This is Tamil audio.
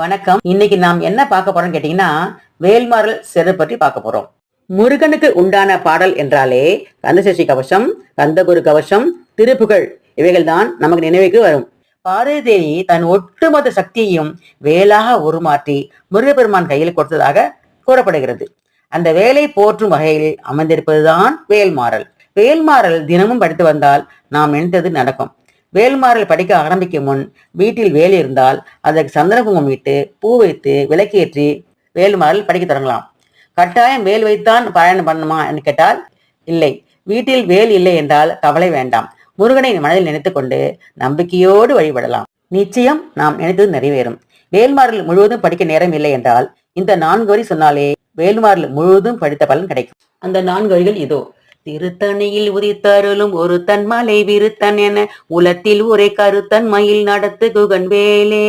வணக்கம். இன்னைக்கு நாம் என்ன பார்க்க போறோம்னு கேட்டீங்கன்னா வேல்மாறல் சிறு பற்றி பார்க்க போறோம். முருகனுக்கு உண்டான பாடல் என்றாலே கந்தசஷ்டி கவசம் கந்தகுரு கவசம் திருப்புகழ் இவைகள் தான் நமக்கு நினைவுக்கு வரும். பார்வதி தேவி தன் ஒட்டுமொத்த சக்தியையும் வேலாக உருமாற்றி முருகப்பெருமான் கையில் கொடுத்ததாக கூறப்படுகிறது. அந்த வேலை போற்றும் வகையில் அமைந்திருப்பதுதான் வேல்மாறல். வேல்மாறல் தினமும் படித்து வந்தால் நாம் நினைத்தது நடக்கும். வேல்மாறல் படிக்க ஆரம்பிக்கும் முன் வீட்டில் வேல் இருந்தால் அதற்கு சந்தனகுமம் இட்டு பூ வைத்து விளக்கேற்றி வேல்மாறல் படிக்க தொடங்கலாம். கட்டாயம் வேல் வைத்தான் பாராயணம் பண்ணுமா என்று கேட்டால் இல்லை. வீட்டில் வேல் இல்லை என்றால் கவலை வேண்டாம். முருகனை மனதில் நினைத்துக்கொண்டு நம்பிக்கையோடு வழிபடலாம். நிச்சயம் நாம் நினைத்தது நிறைவேறும். வேல்மாரில் முழுவதும் படிக்க நேரம் இல்லை என்றால் இந்த நான்கு வரி சொன்னாலே வேல்மாறல் முழுவதும் படித்த பலன் கிடைக்கும். அந்த நான்கு வரிகள் இதோ. திருத்தணியில் உதித்தருளும் ஒரு தன் மலை விருத்தன் என உலத்தில் ஒரே கருத்தன் மயில் நடத்து குகன் வேலே